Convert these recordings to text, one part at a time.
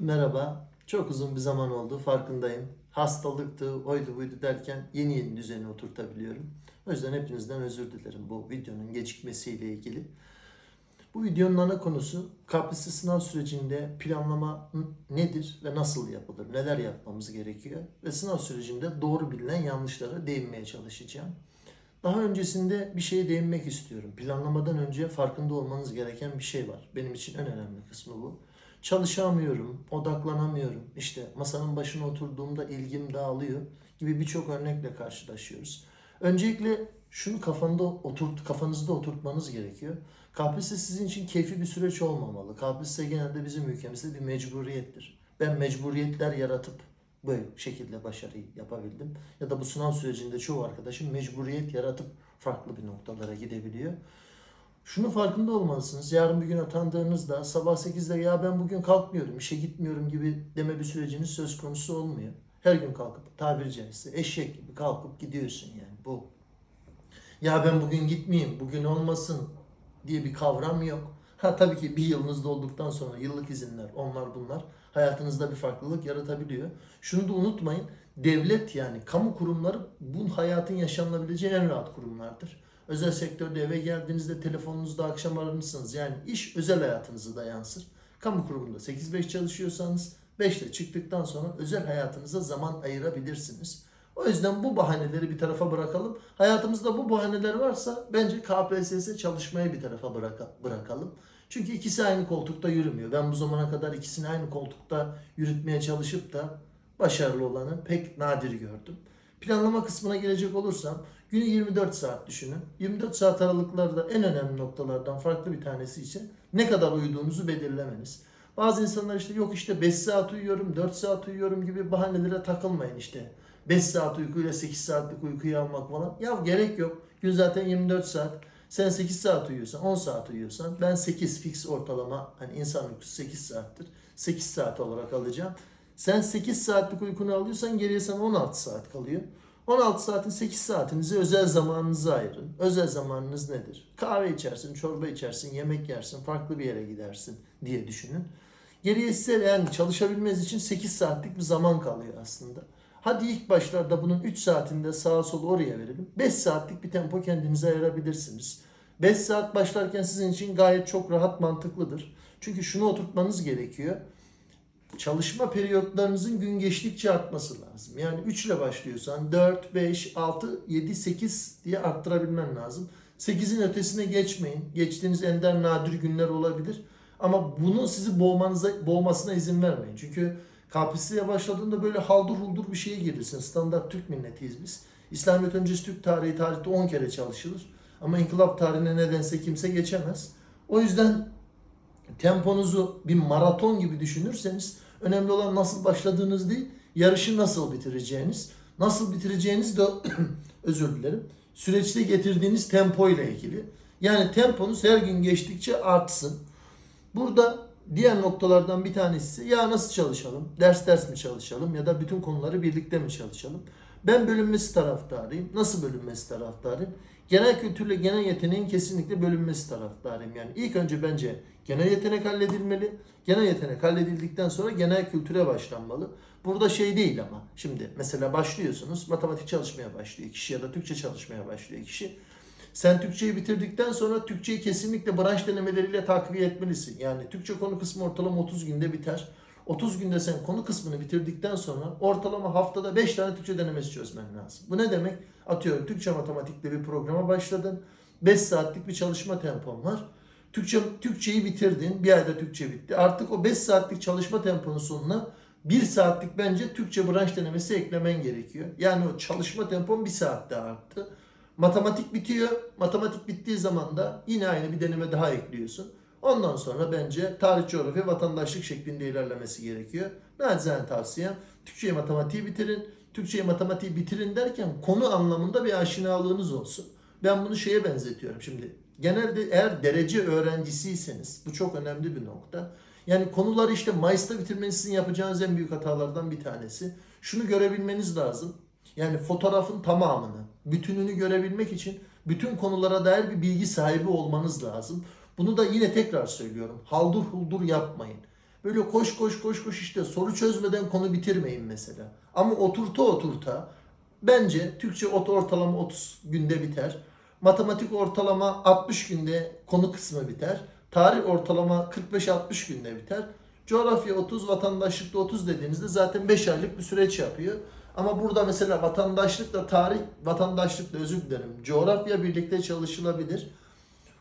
Merhaba. Çok uzun bir zaman oldu farkındayım. Hastalıktı, oydu buydu derken yeni yeni düzeni oturtabiliyorum. O yüzden hepinizden özür dilerim bu videonun gecikmesiyle ilgili. Bu videonun ana konusu KPSS sınav sürecinde planlama nedir ve nasıl yapılır? Neler yapmamız gerekiyor? Ve sınav sürecinde doğru bilinen yanlışlara değinmeye çalışacağım. Daha öncesinde bir şeye değinmek istiyorum. Planlamadan önce farkında olmanız gereken bir şey var. Benim için en önemli kısmı bu. Çalışamıyorum, odaklanamıyorum. İşte masanın başına oturduğumda ilgim dağılıyor gibi birçok örnekle karşılaşıyoruz. Öncelikle şunu kafanda oturt, kafanızda oturtmanız gerekiyor. KPSS sizin için keyfi bir süreç olmamalı. KPSS genelde bizim ülkemizde bir mecburiyettir. Ben mecburiyetler yaratıp bu şekilde başarıyı yapabildim. Ya da bu sınav sürecinde çoğu arkadaşım mecburiyet yaratıp farklı bir noktalara gidebiliyor. Şunu farkında olmalısınız. Yarın bir gün atandığınızda sabah 8'de ya ben bugün kalkmıyorum, işe gitmiyorum gibi deme bir süreciniz söz konusu olmuyor. Her gün kalkıp tabiri caizse eşek gibi kalkıp gidiyorsun yani bu. Ya ben bugün gitmeyeyim, bugün olmasın diye bir kavram yok. Ha tabii ki bir yılınızda olduktan sonra yıllık izinler, onlar bunlar hayatınızda bir farklılık yaratabiliyor. Şunu da unutmayın. Devlet yani kamu kurumları bu hayatın yaşanılabileceği en rahat kurumlardır. Özel sektörde eve geldiğinizde telefonunuzda akşam aranırsınız. Yani iş özel hayatınızı da yansır. Kamu kurumunda 8-5 çalışıyorsanız 5 ile çıktıktan sonra özel hayatınıza zaman ayırabilirsiniz. O yüzden bu bahaneleri bir tarafa bırakalım. Hayatımızda bu bahaneler varsa bence KPSS çalışmayı bir tarafa bıraka- bırakalım. Çünkü ikisi aynı koltukta yürümüyor. Ben bu zamana kadar ikisini aynı koltukta yürütmeye çalışıp da başarılı olanı pek nadir gördüm. Planlama kısmına gelecek olursam günü 24 saat düşünün. 24 saat aralıklarda en önemli noktalardan farklı bir tanesi için ne kadar uyuduğunuzu belirlemeniz. Bazı insanlar işte yok işte 5 saat uyuyorum, 4 saat uyuyorum gibi bahanelere takılmayın işte. 5 saat uykuyla 8 saatlik uykuyu almak falan. Ya gerek yok. Gün zaten 24 saat. Sen 8 saat uyuyorsan, 10 saat uyuyorsan ben 8 fix ortalama hani insan uykusu 8 saattir. 8 saat olarak alacağım. Sen 8 saatlik uykunu alıyorsan geriye sana 16 saat kalıyor. 16 saatin 8 saatinizi özel zamanınıza ayırın. Özel zamanınız nedir? Kahve içersin, çorba içersin, yemek yersin, farklı bir yere gidersin diye düşünün. Geriye size yani çalışabilmeniz için 8 saatlik bir zaman kalıyor aslında. Hadi ilk başlarda bunun 3 saatinde sağa sola oraya verelim. 5 saatlik bir tempo kendinize ayırabilirsiniz. 5 saat başlarken sizin için gayet çok rahat mantıklıdır. Çünkü şunu oturtmanız gerekiyor. Çalışma periyotlarınızın gün geçtikçe artması lazım. Yani 3 ile başlıyorsan 4, 5, 6, 7, 8 diye arttırabilmen lazım. 8'in ötesine geçmeyin. Geçtiğiniz ender nadir günler olabilir. Ama bunu sizi boğmanıza, boğmasına izin vermeyin. Çünkü KPSS'ye başladığında böyle haldır huldur bir şeye girirsin. Standart Türk milletiyiz biz. İslamiyet öncesi Türk tarihi tarihte 10 kere çalışılır. Ama inkılap tarihine nedense kimse geçemez. O yüzden temponuzu bir maraton gibi düşünürseniz önemli olan nasıl başladığınız değil, yarışı nasıl bitireceğiniz. Nasıl bitireceğiniz de özür dilerim. Süreçte getirdiğiniz tempo ile ilgili. Yani temponuz her gün geçtikçe artsın. Burada diğer noktalardan bir tanesi ya nasıl çalışalım? Ders ders mi çalışalım ya da bütün konuları birlikte mi çalışalım? Ben bölünmesi taraftarıyım. Nasıl bölünmesi taraftarıyım? Genel kültürle genel yeteneğin kesinlikle bölünmesi taraftarıyım. Yani ilk önce bence genel yetenek halledilmeli. Genel yetenek halledildikten sonra genel kültüre başlanmalı. Burada şey değil ama şimdi mesela başlıyorsunuz matematik çalışmaya başlıyor kişi ya da Türkçe çalışmaya başlıyor kişi. Sen Türkçeyi bitirdikten sonra Türkçeyi kesinlikle branş denemeleriyle takviye etmelisin. Yani Türkçe konu kısmı ortalama 30 günde biter. 30 günde sen konu kısmını bitirdikten sonra ortalama haftada 5 tane Türkçe denemesi çözmen lazım. Bu ne demek? Atıyorum Türkçe matematikle bir programa başladın. 5 saatlik bir çalışma tempon var. Türkçe Türkçeyi bitirdin. Bir ayda Türkçe bitti. Artık o 5 saatlik çalışma temponun sonuna 1 saatlik bence Türkçe branş denemesi eklemen gerekiyor. Yani o çalışma tempon 1 saatte arttı. Matematik bitiyor. Matematik bittiği zaman da yine aynı bir deneme daha ekliyorsun. Ondan sonra bence tarih, coğrafya, vatandaşlık şeklinde ilerlemesi gerekiyor. Nacizane tavsiyem Türkçeyi matematiği bitirin. Türkçeyi matematiği bitirin derken konu anlamında bir aşinalığınız olsun. Ben bunu şeye benzetiyorum şimdi. Genelde eğer derece öğrencisiyseniz bu çok önemli bir nokta. Yani konuları işte Mayıs'ta bitirmeniz sizin yapacağınız en büyük hatalardan bir tanesi. Şunu görebilmeniz lazım. Yani fotoğrafın tamamını, bütününü görebilmek için bütün konulara dair bir bilgi sahibi olmanız lazım. Bunu da yine tekrar söylüyorum. Haldur huldur yapmayın. Böyle koş koş koş koş işte soru çözmeden konu bitirmeyin mesela. Ama oturta oturta bence Türkçe ot- ortalama 30 günde biter. Matematik ortalama 60 günde konu kısmı biter. Tarih ortalama 45-60 günde biter. Coğrafya 30, vatandaşlıkta 30 dediğinizde zaten 5 aylık bir süreç yapıyor. Ama burada mesela vatandaşlıkla tarih, vatandaşlıkla özür dilerim, coğrafya birlikte çalışılabilir.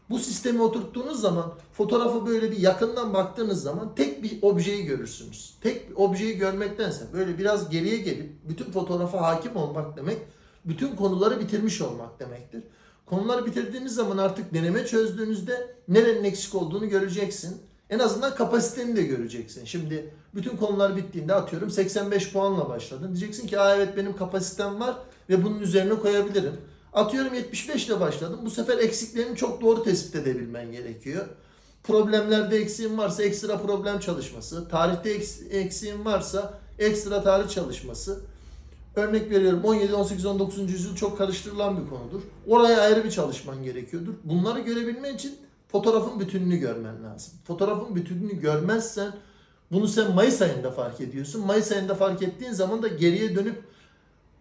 Bu sistemi oturttuğunuz zaman fotoğrafı böyle bir yakından baktığınız zaman tek bir objeyi görürsünüz. Tek bir objeyi görmektense böyle biraz geriye gelip bütün fotoğrafa hakim olmak demek bütün konuları bitirmiş olmak demektir. Konuları bitirdiğiniz zaman artık deneme çözdüğünüzde nerenin eksik olduğunu göreceksin. En azından kapasiteni de göreceksin. Şimdi bütün konular bittiğinde atıyorum 85 puanla başladın. Diyeceksin ki Aa, evet benim kapasitem var ve bunun üzerine koyabilirim. Atıyorum 75 ile başladım. Bu sefer eksiklerini çok doğru tespit edebilmen gerekiyor. Problemlerde eksiğin varsa ekstra problem çalışması. Tarihte eks- eksiğin varsa ekstra tarih çalışması. Örnek veriyorum 17, 18, 19. yüzyıl çok karıştırılan bir konudur. Oraya ayrı bir çalışman gerekiyordur. Bunları görebilmen için fotoğrafın bütününü görmen lazım. Fotoğrafın bütününü görmezsen bunu sen Mayıs ayında fark ediyorsun. Mayıs ayında fark ettiğin zaman da geriye dönüp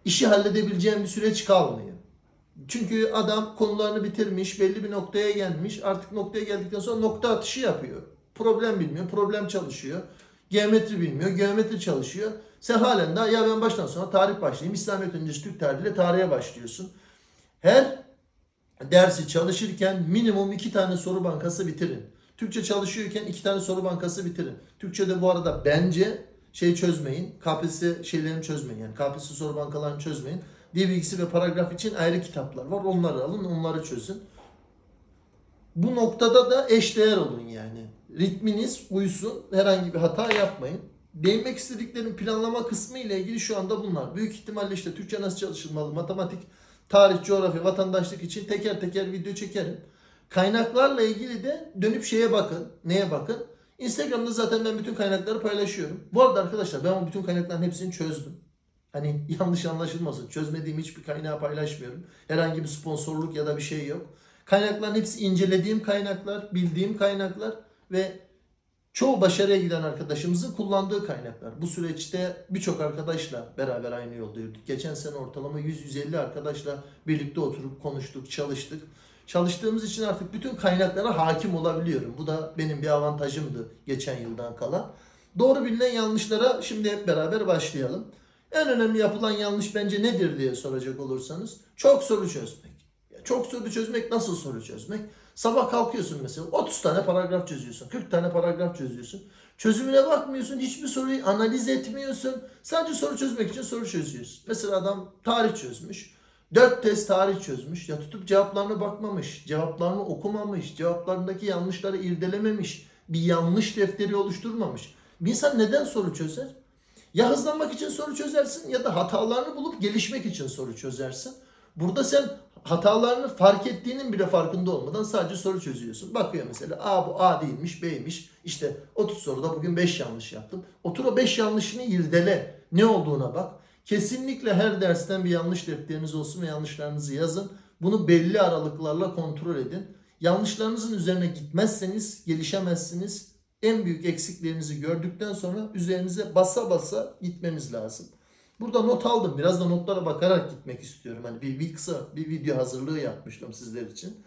işi halledebileceğin bir süreç kalmıyor. Çünkü adam konularını bitirmiş, belli bir noktaya gelmiş. Artık noktaya geldikten sonra nokta atışı yapıyor. Problem bilmiyor, problem çalışıyor. Geometri bilmiyor, geometri çalışıyor. Sen halen daha ya ben baştan sona tarih başlayayım. İslamiyet öncesi Türk tarihiyle tarihe başlıyorsun. Her dersi çalışırken minimum iki tane soru bankası bitirin. Türkçe çalışıyorken iki tane soru bankası bitirin. Türkçe'de bu arada bence şey çözmeyin. KPSS şeylerini çözmeyin. Yani KPSS soru bankalarını çözmeyin. Dil bilgisi ve paragraf için ayrı kitaplar var. Onları alın, onları çözün. Bu noktada da eşdeğer olun yani. Ritminiz uysun, herhangi bir hata yapmayın. Değinmek istediklerim planlama kısmı ile ilgili şu anda bunlar. Büyük ihtimalle işte Türkçe nasıl çalışılmalı, matematik, tarih, coğrafya, vatandaşlık için teker teker video çekerim. Kaynaklarla ilgili de dönüp şeye bakın. Neye bakın? Instagram'da zaten ben bütün kaynakları paylaşıyorum. Bu arada arkadaşlar ben o bütün kaynakların hepsini çözdüm. Hani yanlış anlaşılmasın. Çözmediğim hiçbir kaynağı paylaşmıyorum. Herhangi bir sponsorluk ya da bir şey yok. Kaynakların hepsi incelediğim kaynaklar, bildiğim kaynaklar ve çoğu başarıya giden arkadaşımızın kullandığı kaynaklar. Bu süreçte birçok arkadaşla beraber aynı yolda yürüdük. Geçen sene ortalama 100-150 arkadaşla birlikte oturup konuştuk, çalıştık. Çalıştığımız için artık bütün kaynaklara hakim olabiliyorum. Bu da benim bir avantajımdı geçen yıldan kalan. Doğru bilinen yanlışlara şimdi hep beraber başlayalım. En önemli yapılan yanlış bence nedir diye soracak olursanız çok soru çözmek. Çok soru çözmek nasıl soru çözmek? Sabah kalkıyorsun mesela 30 tane paragraf çözüyorsun, 40 tane paragraf çözüyorsun. Çözümüne bakmıyorsun, hiçbir soruyu analiz etmiyorsun. Sadece soru çözmek için soru çözüyorsun. Mesela adam tarih çözmüş. 4 test tarih çözmüş. Ya tutup cevaplarına bakmamış, cevaplarını okumamış, cevaplarındaki yanlışları irdelememiş, bir yanlış defteri oluşturmamış. Bir insan neden soru çözer? Ya hızlanmak için soru çözersin ya da hatalarını bulup gelişmek için soru çözersin. Burada sen hatalarını fark ettiğinin bile farkında olmadan sadece soru çözüyorsun. Bakıyor mesela A bu A değilmiş B'ymiş. İşte 30 soruda bugün 5 yanlış yaptım. Otur o 5 yanlışını irdele. Ne olduğuna bak. Kesinlikle her dersten bir yanlış defteriniz olsun ve yanlışlarınızı yazın. Bunu belli aralıklarla kontrol edin. Yanlışlarınızın üzerine gitmezseniz gelişemezsiniz. En büyük eksiklerinizi gördükten sonra üzerinize basa basa gitmeniz lazım. Burada not aldım. Biraz da notlara bakarak gitmek istiyorum. Hani bir, bir kısa bir video hazırlığı yapmıştım sizler için.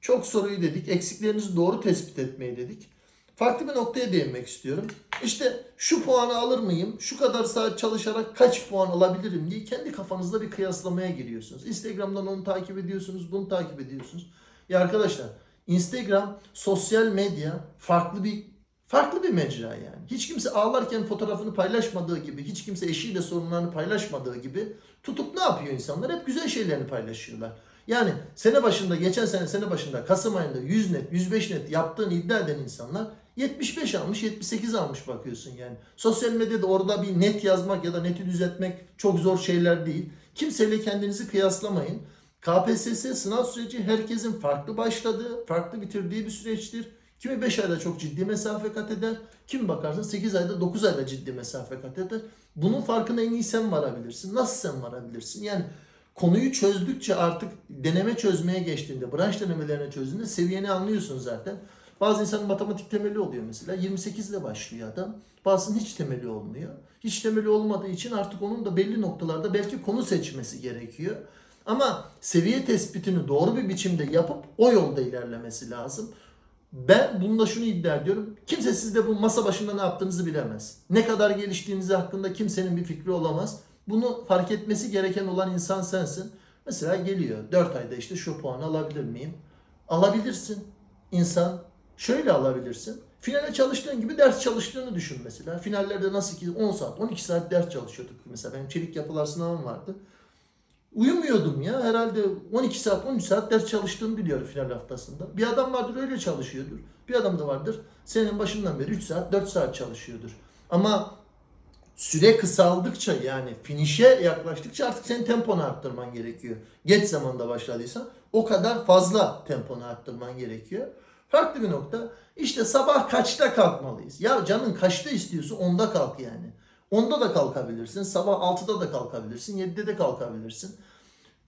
Çok soruyu dedik. Eksiklerinizi doğru tespit etmeyi dedik. Farklı bir noktaya değinmek istiyorum. İşte şu puanı alır mıyım? Şu kadar saat çalışarak kaç puan alabilirim diye kendi kafanızda bir kıyaslamaya giriyorsunuz. Instagram'dan onu takip ediyorsunuz, bunu takip ediyorsunuz. Ya arkadaşlar Instagram, sosyal medya farklı bir farklı bir mecra yani. Hiç kimse ağlarken fotoğrafını paylaşmadığı gibi, hiç kimse eşiyle sorunlarını paylaşmadığı gibi tutup ne yapıyor insanlar? Hep güzel şeylerini paylaşıyorlar. Yani sene başında, geçen sene sene başında Kasım ayında 100 net, 105 net yaptığını iddia eden insanlar 75 almış, 78 almış bakıyorsun yani. Sosyal medyada orada bir net yazmak ya da neti düzeltmek çok zor şeyler değil. Kimseyle kendinizi kıyaslamayın. KPSS sınav süreci herkesin farklı başladığı, farklı bitirdiği bir süreçtir. Kimi 5 ayda çok ciddi mesafe kat eder. Kimi bakarsan 8 ayda 9 ayda ciddi mesafe kat eder. Bunun farkına en iyi sen varabilirsin. Nasıl sen varabilirsin? Yani konuyu çözdükçe artık deneme çözmeye geçtiğinde, branş denemelerini çözdüğünde seviyeni anlıyorsun zaten. Bazı insanın matematik temeli oluyor mesela. 28 ile başlıyor adam. Bazısının hiç temeli olmuyor. Hiç temeli olmadığı için artık onun da belli noktalarda belki konu seçmesi gerekiyor. Ama seviye tespitini doğru bir biçimde yapıp o yolda ilerlemesi lazım. Ben bunda şunu iddia ediyorum. Kimse sizde bu masa başında ne yaptığınızı bilemez. Ne kadar geliştiğinizi hakkında kimsenin bir fikri olamaz. Bunu fark etmesi gereken olan insan sensin. Mesela geliyor 4 ayda işte şu puanı alabilir miyim? Alabilirsin. İnsan şöyle alabilirsin. Finale çalıştığın gibi ders çalıştığını düşün mesela. Finallerde nasıl ki 10 saat, 12 saat ders çalışıyorduk mesela. Benim çelik yapılar sınavım vardı. Uyumuyordum ya. Herhalde 12 saat, 13 saat ders çalıştığımı biliyorum final haftasında. Bir adam vardır öyle çalışıyordur. Bir adam da vardır senin başından beri 3 saat, 4 saat çalışıyordur. Ama süre kısaldıkça yani finişe yaklaştıkça artık senin temponu arttırman gerekiyor. Geç zamanda başladıysan o kadar fazla temponu arttırman gerekiyor. Farklı bir nokta. İşte sabah kaçta kalkmalıyız? Ya canın kaçta istiyorsa onda kalk yani. Onda da kalkabilirsin. Sabah 6'da da kalkabilirsin. 7'de de kalkabilirsin.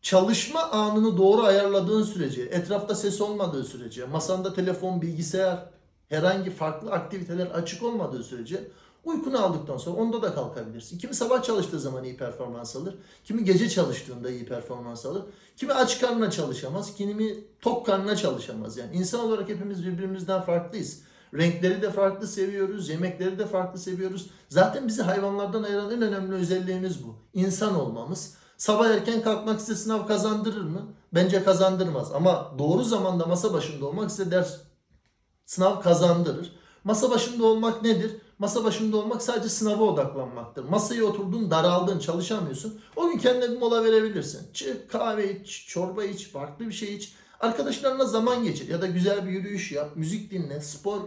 Çalışma anını doğru ayarladığın sürece, etrafta ses olmadığı sürece, masanda telefon, bilgisayar, herhangi farklı aktiviteler açık olmadığı sürece uykunu aldıktan sonra onda da kalkabilirsin. Kimi sabah çalıştığı zaman iyi performans alır. Kimi gece çalıştığında iyi performans alır. Kimi aç karnına çalışamaz. Kimi tok karnına çalışamaz. Yani insan olarak hepimiz birbirimizden farklıyız. Renkleri de farklı seviyoruz, yemekleri de farklı seviyoruz. Zaten bizi hayvanlardan ayıran en önemli özelliğimiz bu. İnsan olmamız. Sabah erken kalkmak size sınav kazandırır mı? Bence kazandırmaz. Ama doğru zamanda masa başında olmak size ders sınav kazandırır. Masa başında olmak nedir? Masa başında olmak sadece sınava odaklanmaktır. Masaya oturdun, daraldın, çalışamıyorsun. O gün kendine bir mola verebilirsin. Çık kahve iç, çorba iç, farklı bir şey iç. Arkadaşlarına zaman geçir ya da güzel bir yürüyüş yap, müzik dinle, spor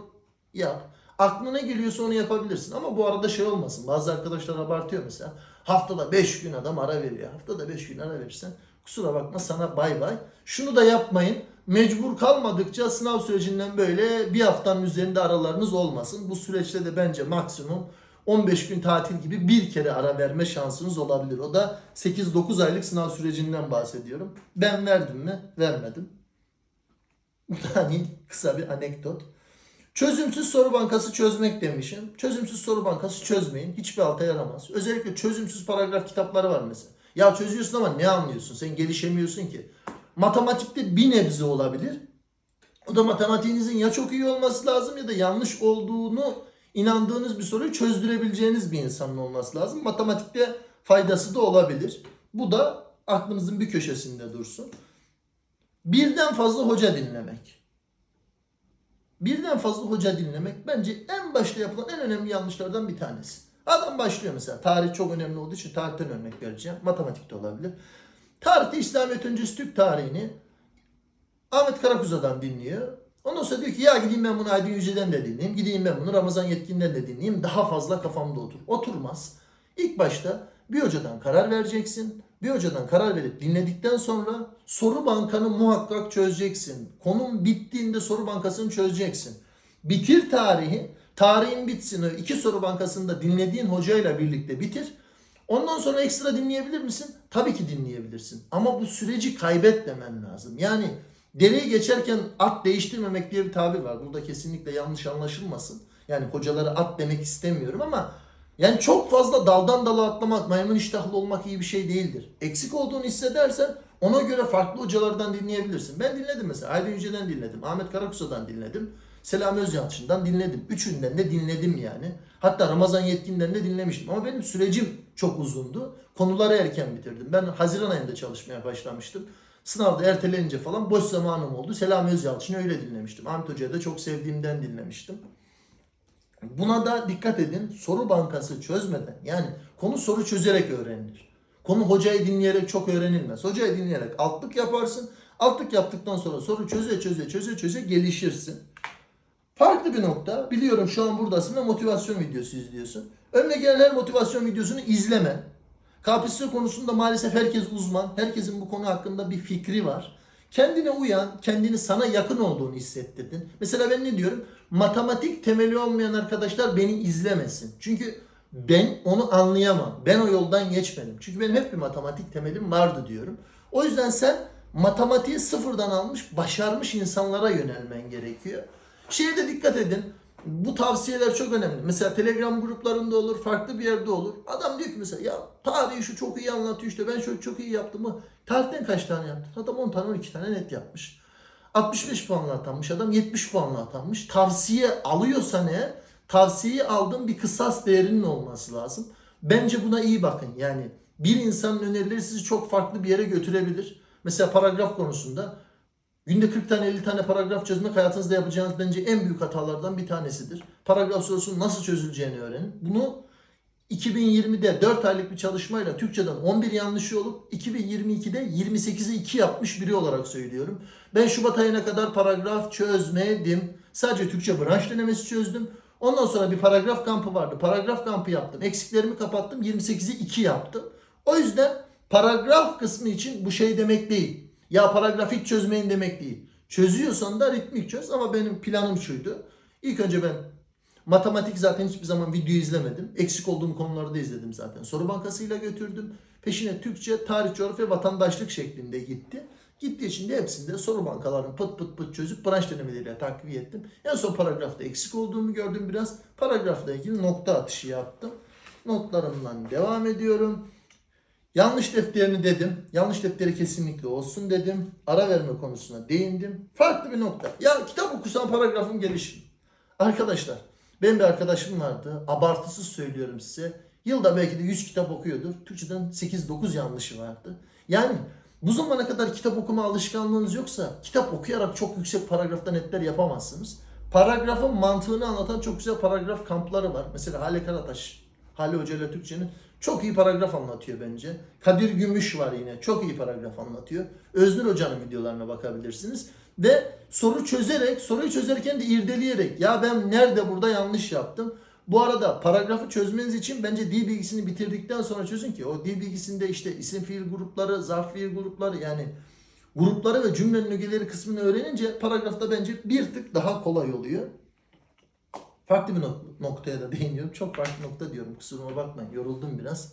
yap. Aklına geliyorsa onu yapabilirsin. Ama bu arada şey olmasın. Bazı arkadaşlar abartıyor mesela. Haftada 5 gün adam ara veriyor. Haftada 5 gün ara verirsen kusura bakma sana bay bay. Şunu da yapmayın. Mecbur kalmadıkça sınav sürecinden böyle bir haftanın üzerinde aralarınız olmasın. Bu süreçte de bence maksimum 15 gün tatil gibi bir kere ara verme şansınız olabilir. O da 8-9 aylık sınav sürecinden bahsediyorum. Ben verdim mi? Vermedim. Hani kısa bir anekdot. Çözümsüz soru bankası çözmek demişim. Çözümsüz soru bankası çözmeyin. Hiçbir alta yaramaz. Özellikle çözümsüz paragraf kitapları var mesela. Ya çözüyorsun ama ne anlıyorsun? Sen gelişemiyorsun ki. Matematikte bir nebze olabilir. O da matematiğinizin ya çok iyi olması lazım ya da yanlış olduğunu inandığınız bir soruyu çözdürebileceğiniz bir insanın olması lazım. Matematikte faydası da olabilir. Bu da aklınızın bir köşesinde dursun. Birden fazla hoca dinlemek. Birden fazla hoca dinlemek bence en başta yapılan en önemli yanlışlardan bir tanesi. Adam başlıyor mesela. Tarih çok önemli olduğu için tarihten örnek vereceğim. Matematikte olabilir. Tarihte İslamiyet öncesi Türk tarihini Ahmet Karakuza'dan dinliyor. Ondan sonra diyor ki ya gideyim ben bunu Aydın Yüce'den de dinleyeyim. Gideyim ben bunu Ramazan Yetkin'den de dinleyeyim. Daha fazla kafamda otur. Oturmaz. İlk başta bir hocadan karar vereceksin. Bir hocadan karar verip dinledikten sonra soru bankanı muhakkak çözeceksin. Konum bittiğinde soru bankasını çözeceksin. Bitir tarihi. Tarihin bitsin. İki soru bankasını da dinlediğin hocayla birlikte bitir. Ondan sonra ekstra dinleyebilir misin? Tabii ki dinleyebilirsin. Ama bu süreci kaybetmemen lazım. Yani dereyi geçerken at değiştirmemek diye bir tabir var. Burada kesinlikle yanlış anlaşılmasın. Yani hocalara at demek istemiyorum ama yani çok fazla daldan dala atlamak, maymun iştahlı olmak iyi bir şey değildir. Eksik olduğunu hissedersen ona göre farklı hocalardan dinleyebilirsin. Ben dinledim mesela. Aydın Yüce'den dinledim. Ahmet Karakusa'dan dinledim. Selami Özyalçın'dan dinledim. Üçünden de dinledim yani. Hatta Ramazan Yetkin'den de dinlemiştim. Ama benim sürecim çok uzundu. Konuları erken bitirdim. Ben Haziran ayında çalışmaya başlamıştım. Sınavda ertelenince falan boş zamanım oldu. Selami Özyalçın'ı öyle dinlemiştim. Ahmet Hoca'yı da çok sevdiğimden dinlemiştim. Buna da dikkat edin. Soru bankası çözmeden yani konu soru çözerek öğrenilir. Konu hocayı dinleyerek çok öğrenilmez. Hocayı dinleyerek altlık yaparsın. Altlık yaptıktan sonra soru çöze çöze çöze çöze gelişirsin. Farklı bir nokta. Biliyorum şu an buradasın ve motivasyon videosu izliyorsun. Önüne gelen her motivasyon videosunu izleme. KPSS konusunda maalesef herkes uzman. Herkesin bu konu hakkında bir fikri var. Kendine uyan, kendini sana yakın olduğunu hissettirdin. Mesela ben ne diyorum? Matematik temeli olmayan arkadaşlar beni izlemesin. Çünkü ben onu anlayamam. Ben o yoldan geçmedim. Çünkü benim hep bir matematik temelim vardı diyorum. O yüzden sen matematiği sıfırdan almış, başarmış insanlara yönelmen gerekiyor. Şeye de dikkat edin. Bu tavsiyeler çok önemli. Mesela Telegram gruplarında olur, farklı bir yerde olur. Adam diyor ki mesela ya tarihi şu çok iyi anlatıyor işte ben şöyle çok iyi yaptım mı? Tarihten kaç tane yaptın? Adam 10 tane 12 tane net yapmış. 65 puanla atanmış adam 70 puanla atanmış. Tavsiye alıyorsan eğer tavsiyeyi aldığın bir kısas değerinin olması lazım. Bence buna iyi bakın. Yani bir insanın önerileri sizi çok farklı bir yere götürebilir. Mesela paragraf konusunda günde 40 tane 50 tane paragraf çözmek hayatınızda yapacağınız bence en büyük hatalardan bir tanesidir. Paragraf sorusunun nasıl çözüleceğini öğrenin. Bunu 2020'de 4 aylık bir çalışmayla Türkçeden 11 yanlışı olup 2022'de 28'i 2 yapmış biri olarak söylüyorum. Ben Şubat ayına kadar paragraf çözmedim. Sadece Türkçe branş denemesi çözdüm. Ondan sonra bir paragraf kampı vardı. Paragraf kampı yaptım. Eksiklerimi kapattım. 28'i 2 yaptım. O yüzden paragraf kısmı için bu şey demek değil. Ya paragraf hiç çözmeyin demek değil. Çözüyorsan da ritmik çöz ama benim planım şuydu. İlk önce ben matematik zaten hiçbir zaman video izlemedim. Eksik olduğum konuları da izledim zaten. Soru bankasıyla götürdüm. Peşine Türkçe, tarih, coğrafya, vatandaşlık şeklinde gitti. Gittiği için de hepsinde soru bankalarını pıt pıt pıt çözüp branş denemeleriyle takviye ettim. En son paragrafta eksik olduğumu gördüm biraz. Paragrafla ilgili nokta atışı yaptım. Notlarımdan devam ediyorum. Yanlış defterini dedim. Yanlış defteri kesinlikle olsun dedim. Ara verme konusuna değindim. Farklı bir nokta. Ya kitap okusan paragrafım gelişir. Arkadaşlar benim bir arkadaşım vardı. Abartısız söylüyorum size. Yılda belki de 100 kitap okuyordur. Türkçeden 8-9 yanlışı vardı. Yani bu zamana kadar kitap okuma alışkanlığınız yoksa kitap okuyarak çok yüksek paragrafta netler yapamazsınız. Paragrafın mantığını anlatan çok güzel paragraf kampları var. Mesela Hale Karataş, Hale Hoca ile Türkçe'nin çok iyi paragraf anlatıyor bence. Kadir Gümüş var yine. Çok iyi paragraf anlatıyor. Öznur Hoca'nın videolarına bakabilirsiniz. Ve soru çözerek, soruyu çözerken de irdeleyerek ya ben nerede burada yanlış yaptım. Bu arada paragrafı çözmeniz için bence dil bilgisini bitirdikten sonra çözün ki o dil bilgisinde işte isim fiil grupları, zarf fiil grupları yani grupları ve cümlenin ögeleri kısmını öğrenince paragrafta bence bir tık daha kolay oluyor. Farklı bir nok- noktaya da değiniyorum. Çok farklı nokta diyorum. Kusuruma bakmayın. Yoruldum biraz.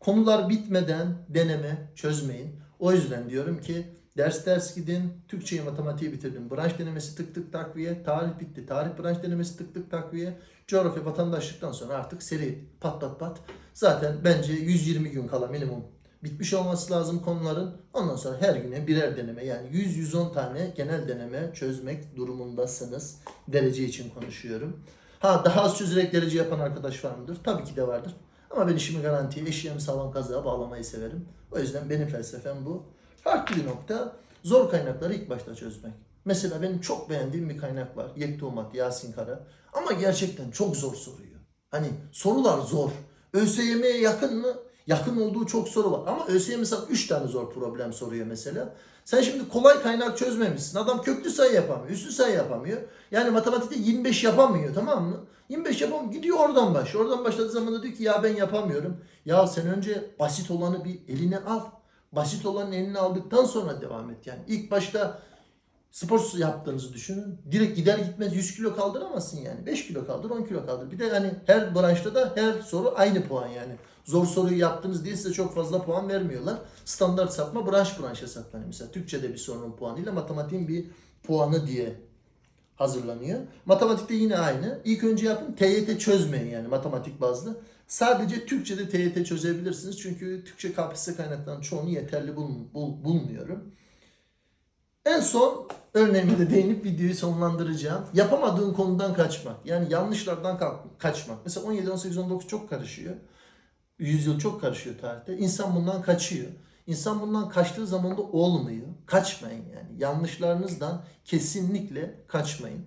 Konular bitmeden deneme çözmeyin. O yüzden diyorum ki ders ders gidin. Türkçeyi matematiği bitirdim. Branş denemesi tık tık takviye. Tarih bitti. Tarih branş denemesi tık tık takviye. Coğrafya vatandaşlıktan sonra artık seri pat pat pat. Zaten bence 120 gün kala minimum bitmiş olması lazım konuların. Ondan sonra her güne birer deneme yani 100-110 tane genel deneme çözmek durumundasınız. Derece için konuşuyorum. Ha daha az çözerek derece yapan arkadaş var mıdır? Tabii ki de vardır. Ama ben işimi garantiye, eşeğimi sağlam kazığa bağlamayı severim. O yüzden benim felsefem bu. Farklı bir nokta, zor kaynakları ilk başta çözmek. Mesela benim çok beğendiğim bir kaynak var. Yektumat, Yasin Kara. Ama gerçekten çok zor soruyor. Hani sorular zor. ÖSYM'ye yakın mı? Yakın olduğu çok soru var. Ama ÖSYM mesela 3 tane zor problem soruyor mesela. Sen şimdi kolay kaynak çözmemişsin. Adam köklü sayı yapamıyor, üstü sayı yapamıyor. Yani matematikte 25 yapamıyor tamam mı? 25 yapamıyor. Gidiyor oradan başlıyor. Oradan başladığı zaman da diyor ki ya ben yapamıyorum. Ya sen önce basit olanı bir eline al. Basit olanın eline aldıktan sonra devam et. Yani ilk başta spor yaptığınızı düşünün. Direkt gider gitmez 100 kilo kaldıramazsın yani. 5 kilo kaldır, 10 kilo kaldır. Bir de hani her branşta da her soru aynı puan yani. Zor soruyu yaptınız diye size çok fazla puan vermiyorlar. Standart sapma branş branş hesaplanıyor. Mesela Türkçe'de bir sorunun puanıyla matematiğin bir puanı diye hazırlanıyor. Matematikte yine aynı. İlk önce yapın TYT çözmeyin yani matematik bazlı. Sadece Türkçe'de TYT çözebilirsiniz. Çünkü Türkçe KPSS kaynaklarının çoğunu yeterli bul, bul- bulmuyorum. En son örneğime de değinip videoyu sonlandıracağım. Yapamadığın konudan kaçmak. Yani yanlışlardan kaçmak. Mesela 17, 18, 19 çok karışıyor. Yüzyıl çok karışıyor tarihte. İnsan bundan kaçıyor. İnsan bundan kaçtığı zaman da olmuyor. Kaçmayın yani. Yanlışlarınızdan kesinlikle kaçmayın.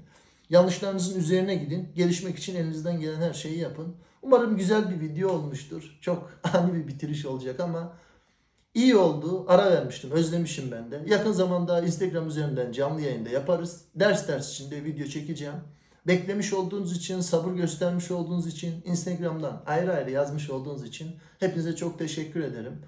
Yanlışlarınızın üzerine gidin. Gelişmek için elinizden gelen her şeyi yapın. Umarım güzel bir video olmuştur. Çok ani bir bitiriş olacak ama iyi oldu. Ara vermiştim. Özlemişim ben de. Yakın zamanda Instagram üzerinden canlı yayında yaparız. Ders ders içinde video çekeceğim. Beklemiş olduğunuz için, sabır göstermiş olduğunuz için, Instagram'dan ayrı ayrı yazmış olduğunuz için hepinize çok teşekkür ederim.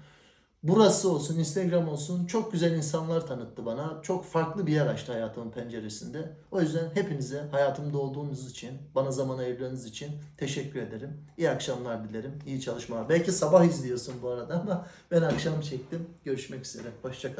Burası olsun, Instagram olsun çok güzel insanlar tanıttı bana. Çok farklı bir yer açtı hayatımın penceresinde. O yüzden hepinize hayatımda olduğunuz için, bana zaman ayırdığınız için teşekkür ederim. İyi akşamlar dilerim, iyi çalışmalar. Belki sabah izliyorsun bu arada ama ben akşam çektim. Görüşmek üzere, hoşçakalın.